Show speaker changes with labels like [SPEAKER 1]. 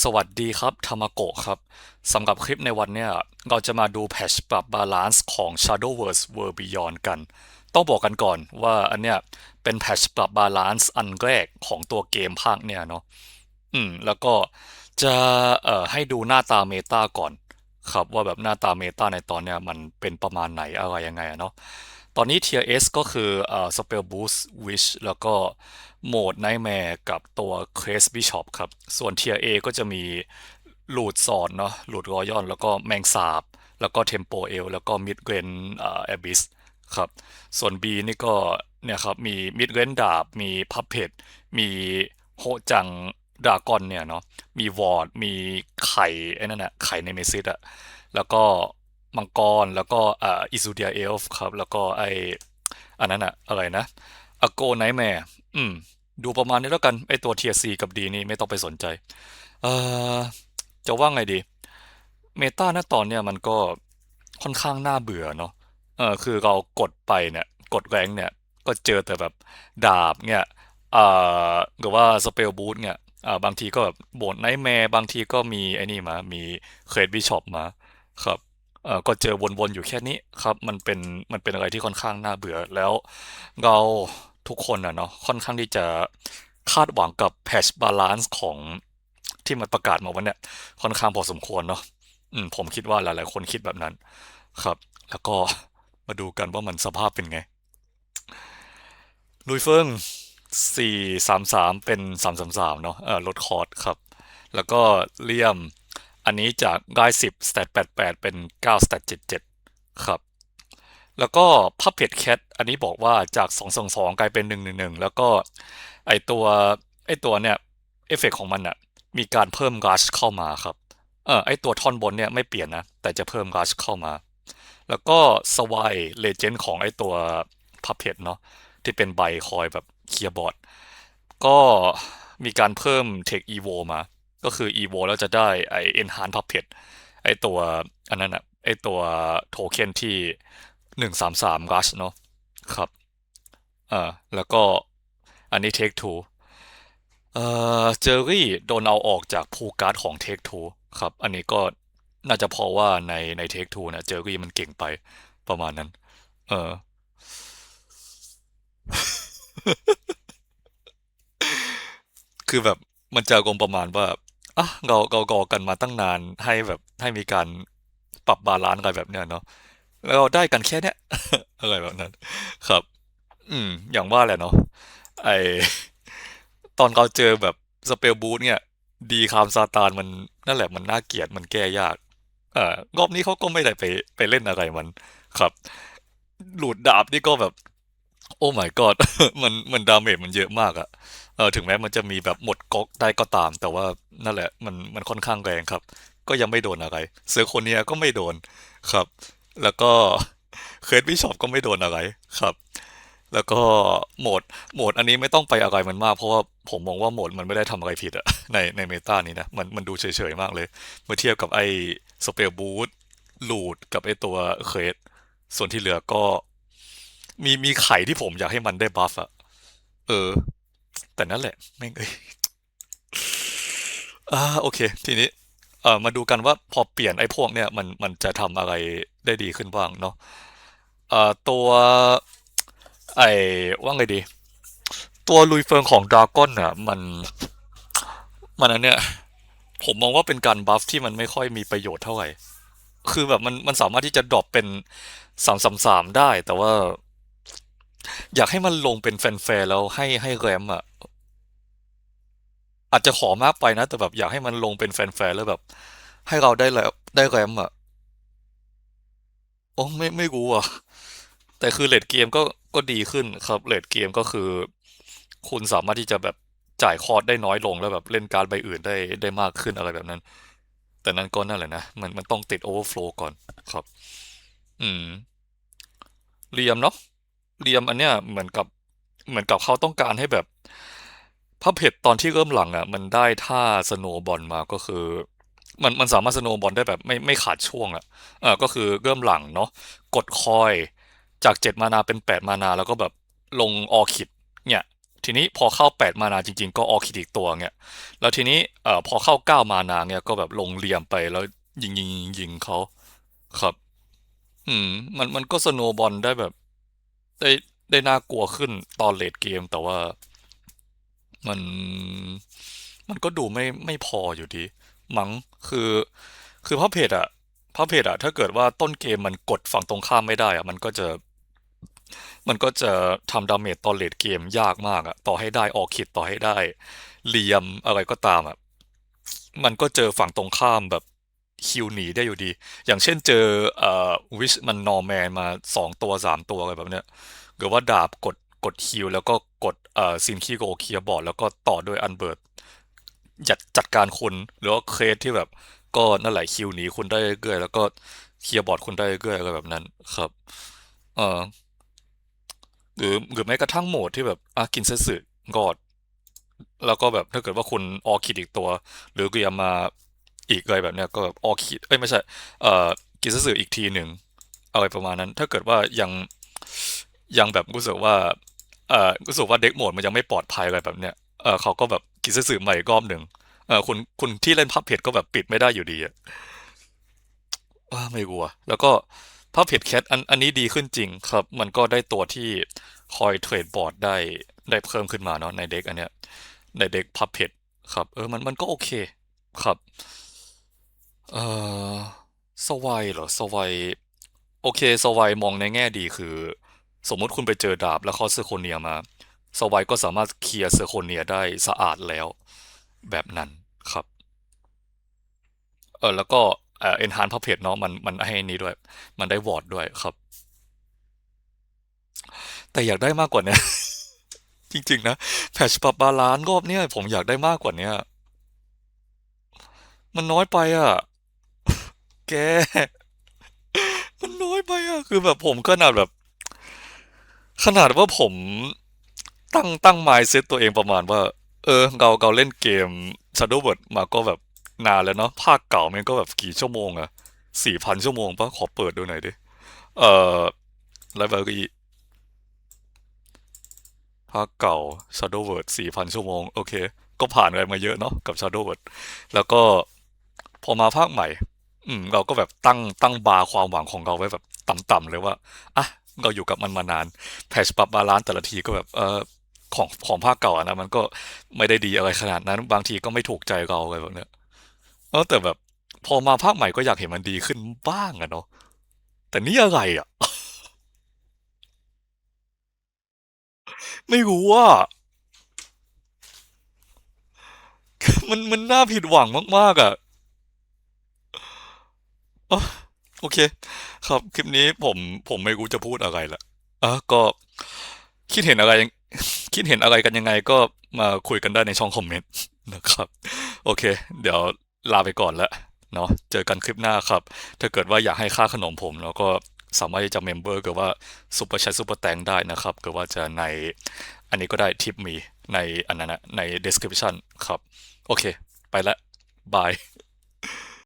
[SPEAKER 1] สวัสดีครับทามโกะครับสำหรับคลิปในวันเนี้ยเราจะมาดูแพชปรับบาลานซ์ของ Shadowverse World Beyond กัน ต้องบอกกันก่อนว่าอันเนี้ยเป็นแพชปรับบาลานซ์อันแรกของตัวเกมภาคเนี่ยเนาะอืมแล้วก็จะเอ่อให้ดูหน้าตาเมตาก่อนครับว่าแบบหน้าตาเมตาในตอนเนี้ยมันเป็นประมาณไหนอะไรยังไงอะเนาะตอนนี้ Tier S ก็คือเอ่อ Spell Boost Wish แล้วก็ โหมด Nightmare กับตัว Crest Bishop ครับ ส่วน Tier A ก็จะมีหลูดซอนเนาะหลูดรอยอนแล้วก็แมงสาบ แล้วก็เทมโปเอลแล้วก็มิดเกรนเอ่อแอบิสครับ ส่วน B นี่ก็เนี่ยครับมีมิดเกรนดาบ มีพับเพดมีโฮจังดากอนเนี่ยเนาะมีวอร์ดมีไข่ไอ้นั่นอะไข่ในเมซิสอะแล้วก็มังกรแล้วก็อ่อิซูเดียเอลฟ์ครับ แล้วก็ไออันนั้นอะอะไรนะอโกไนแมร์อืม ดูประมาณนี้แล้วกันไอตัวเทียซีกับดีนี่ไม่ต้องไปสนใจเอ่อจะว่าไงดีเมตาณตอนเนี้ยมันก็ค่อนข้างน่าเบื่อเนาะเออคือเรากดไปเนี่ยกดแรงเนี่ยก็เจอแต่แบบดาบเนี่ยเอ่อหรือว่าสเปลบูทเนี่ยอ่าบางทีก็แบบโบนไนท์แมร์บางทีก็มีไอ้นี่มามีเครดบิชอปมาครับเออก็เจอวนๆอยู่แค่นี้ครับ มันเป็นมันเป็นอะไรที่ค่อนข้างน่าเบื่อแล้วเรา ทุกคนอะเนาะค่อนข้างที่จะคาดหวังกับแพชบาลานซ์ของที่มันประกาศมาวันเนี้ยค่อนข้างพอสมควรเนาะอืมผมคิดว่าหลาย ๆ คนคิดแบบนั้น ครับ แล้วก็มาดูกันว่ามันสภาพเป็นไงลุยเฟิงสี่สามสามเป็นสามสามสามเนาะเออลดคอร์สครับ แล้วก็เลี่ยมอันนี้จากได้สิบสเตตแปดแปดเป็นเก้าสเตตเจ็ดเจ็ดครับ แล้วก็พับเพจแคทอันนี้บอกว่าจากสองสองสองกลายเป็นหนึ่งหนึ่งหนึ่งแล้วก็ไอตัวไอตัวเนี่ยเอฟเฟกของมันอะมีการเพิ่มรัชเข้ามาครับเออไอตัวท่อนบนเนี่ยไม่เปลี่ยนนะ แต่จะเพิ่มรัชเข้ามา แล้วก็สวายเลเจนด์ของไอตัวพับเพจเนาะที่เป็นใบคอยแบบเคียร์บอร์ด ก็มีการเพิ่ม Tech Evo มา ก็คือ Evo แล้วจะได้ไอ Enhance Puppet ไอตัวอันนั้นอะไอตัวโทเค็นที่ หนึ่งสามสาม Rush เนาะครับอ่าแล้วก็อันนี้ Take Two เอ่อเจอรี่โดนเอาออกจากพูการ์ดของ Take Two ครับ อันนี้ก็น่าจะเพราะว่าในใน Take Two นะเจอรี่มันเก่งไปประมาณนั้น เออ คือแบบมันจะอารมประมาณว่าอะเราเรากอกันมาตั้งนานให้แบบให้มีการปรับบาลานซ์อะไรแบบเนี้ยเนาะ เราได้กันแค่เนี้ยอะไรแบบนั้น ครับ อืม อย่างว่าแหละเนาะไอตอนเราเจอแบบสเปลบูทเนี่ย ดีคามซาตานมันนั่นแหละมันน่าเกลียดมันแก้ยากเอ่ารอบนี้เขาก็ไม่ได้ไปไปเล่นอะไรมัน ครับหลุดดาบนี่ก็แบบ โอ้ my god มันมันดาเมจมันเยอะมากอะเออถึงแม้มันจะมีแบบหมดก๊อกได้ก็ตาม แต่ว่านั่นแหละมันมันค่อนข้างแรงครับ ก็ยังไม่โดนอะไรเซอร์คเนียก็ไม่โดนครับ แล้วก็เคสบิชอปก็ไม่โดนอะไรครับ แล้วก็โหมดโหมดอันนี้ไม่ต้องไปอะไรมันมาก เพราะว่าผมมองว่าโหมดมันไม่ได้ทำอะไรผิดอะในในเมตานี้นะมันมันดูเฉยๆมากเลย เมื่อเทียบกับไอ้สเปลบูทลูดกับไอ้ตัวเคสส่วนที่เหลือก็มีมีไข่ที่ผมอยากให้มันได้บัฟอะเออ แต่นั่นแหละ แม่งเอ้ยอ่าโอเค ทีนี้ เออมาดูกันว่าพอเปลี่ยนไอ้พวกเนี่ยมันมันจะทำอะไรได้ดีขึ้นบ้างเนาะเอ่อตัวไอ้ว่าไงดี ตัวลุยเฟิงของดราก้อนอะมันมันอันเนี้ยผมมองว่าเป็นการบัฟที่มันไม่ค่อยมีประโยชน์เท่าไหร่ คือแบบมันมันสามารถที่จะดรอปเป็นสามสามสามได้ แต่ว่า อยากให้มันลงเป็นแฟร์ๆแล้วให้ให้แรมอะ อาจจะขอมากไปนะ แต่แบบอยากให้มันลงเป็นแฟร์ๆแล้วแบบ ให้เราได้แล้วได้แรมอะโอ้ไม่ไม่รู้อะ แต่คือเลดเกมก็ก็ดีขึ้นครับเลดเกมก็คือ คุณสามารถที่จะแบบจ่ายคอร์สได้น้อยลงแล้วแบบเล่นการใบอื่นได้ได้มากขึ้นอะไรแบบนั้น แต่นั้นก็นั่นแหละนะ มันมันต้องติดโอเวอร์ฟลก่อนครับ อืมเรียมเนาะเรียมอันเนี้ยเหมือนกับเหมือนกับเขาต้องการให้แบบ พับเพจตอนที่เริ่มหลังอะมันได้ท่าสโนบอลมาก็คือ มันมันสามารถสโนบอลได้แบบไม่ไม่ขาดช่วงอะเออก็คือเริ่มหลังเนาะกดคอยจากเจ็ดมานาเป็นแปดมานาแล้วก็แบบลงออคิดเนี่ยทีนี้พอเข้าแปดมานาจริง ๆ ก็ออคิดอีกตัวเงี้ยแล้วทีนี้เอ่อพอเข้าเก้ามานาเนี่ยก็แบบลงเหลี่ยมไปแล้วยิงยิงยิงยิงเขาครับ อืมมันมันก็สโนบอลได้แบบ ได้ได้น่ากลัวขึ้นตอนเลดเกมแต่ว่า มัน มันก็ดูไม่ไม่พออยู่ดี มั้งคือ คือพับเพจอะพับเพจอะถ้าเกิดว่าต้นเกมมันกดฝั่งตรงข้ามไม่ได้อะมันก็จะ มันก็จะทำดาเมจตอนเลดเกมยากมากอะต่อให้ได้ออกคิดต่อให้ได้เหลี่ยมอะไรก็ตามอะมันก็เจอฝั่งตรงข้ามแบบคิวหนีได้อยู่ดี อย่างเช่นเจอเอ่อวิชมันนอร์แมนมาสองตัวสามตัวอะไรแบบเนี้ยหรือว่าดาบกดกดคิวแล้วก็กด เอ่อซินคิโกเคลียร์บอร์ดแล้วก็ต่อด้วยอันเบิร์ดจัดจัดการคุณหรือว่าเคสที่แบบ ก็นั่นแหละคิวหนีคุณได้เรื่อยแล้วก็เคลียร์บอร์ดคุณได้เรื่อยอะไรแบบนั้นครับ เอ่อหรือหรือแม้กระทั่งโหมดที่แบบอากินเซสึกอดแล้วก็แบบถ้าเกิดว่าคุณออคิดอีกตัว หรือเกียมาอีกอะไรแบบเนี้ยก็แบบออคิดเอ้ยไม่ใช่เอ่อกินเซสึอีกทีหนึ่งอะไรประมาณนั้น ถ้าเกิดว่ายังยังแบบรู้สึกว่า เอ่อรู้สึกว่าเด็กโหมดมันยังไม่ปลอดภัยอะไรแบบเนี้ยเออเขาก็แบบกินเซสึใหม่อีกรอบหนึ่งเออคุณคุณที่เล่นพับเพจก็แบบปิดไม่ได้อยู่ดีอะว่าไม่กลัว แล้วก็ถ้าเพจแคทอันอันนี้ดีขึ้นจริงครับ มันก็ได้ตัวที่คอยเทรดบอร์ดได้ได้เพิ่มขึ้นมาเนาะในเด็กอันเนี้ยในเด็กพับเพจครับ เออมันมันก็โอเคครับ เออสวายเหรอสวายโอเคสวายมองในแง่ดีคือ สมมติคุณไปเจอดาบแล้วเขาเซอร์โคเนียมาสวายก็สามารถเคลียร์เซอร์โคเนียได้สะอาดแล้วแบบนั้นครับ เออแล้วก็เอ่อ enhance พับเพจเนาะมันมันให้นี้ด้วย มันได้วอร์ดด้วยครับ แต่อยากได้มากกว่านี้จริง ๆ นะแพชปรับบาลานซ์รอบเนี้ยผมอยากได้มากกว่าเนี้ยมันน้อยไปอะ แก มันน้อยไปอะ คือแบบผมขนาดแบบ ขนาดว่าผมตั้งตั้ง mindset ตัวเองประมาณว่า เออเราเราเล่นเกม Shadowverse มาก็แบบนานแล้วเนาะภาคเก่ามันก็แบบกี่ชั่วโมงอะสี่พันชั่วโมงปะขอเปิดดูหน่อยดิ เอ่อไลบรารีภาคเก่า Shadowverse สี่พันชั่วโมง โอเค ก็ผ่านอะไรมาเยอะเนาะกับ Shadowverse แล้วก็พอมาภาคใหม่ อืม เราก็แบบตั้งตั้งบาร์ความหวังของเราไว้แบบต่ำๆเลยว่า อะ เราอยู่กับมันมานานแพชปรับบาลานซ์แต่ละทีก็แบบเออของของภาคเก่าอะนะมันก็ไม่ได้ดีอะไรขนาดนั้น บางทีก็ไม่ถูกใจเราอะไรแบบเนี้ยเออแต่แบบพอมาภาคใหม่ก็อยากเห็นมันดีขึ้นบ้างอะเนาะแต่นี่อะไรอะไม่รู้ว่า มันมันน่าผิดหวังมาก ๆอะ โอเค ครับ คลิปนี้ผมผมไม่รู้จะพูดอะไรละอะก็คิดเห็นอะไร คิดเห็นอะไรกันยังไงก็มาคุยกันได้ในช่องคอมเมนต์นะครับ โอเค เดี๋ยวลาไปก่อนล้วเนาะเจอกันคลิปหน้าครับ ถ้าเกิดว่าอยากให้ค่าขนมผมแล้วก็สามารถจะเมมเบอร์เกิดว่าซุปเปอร์แชทซุปเปอร์แตงได้นะครับเกิดว่าจะในอันนี้ก็ได้ทิปมีในอันนั้นนะใน description ครับ โอเค ไปละบาย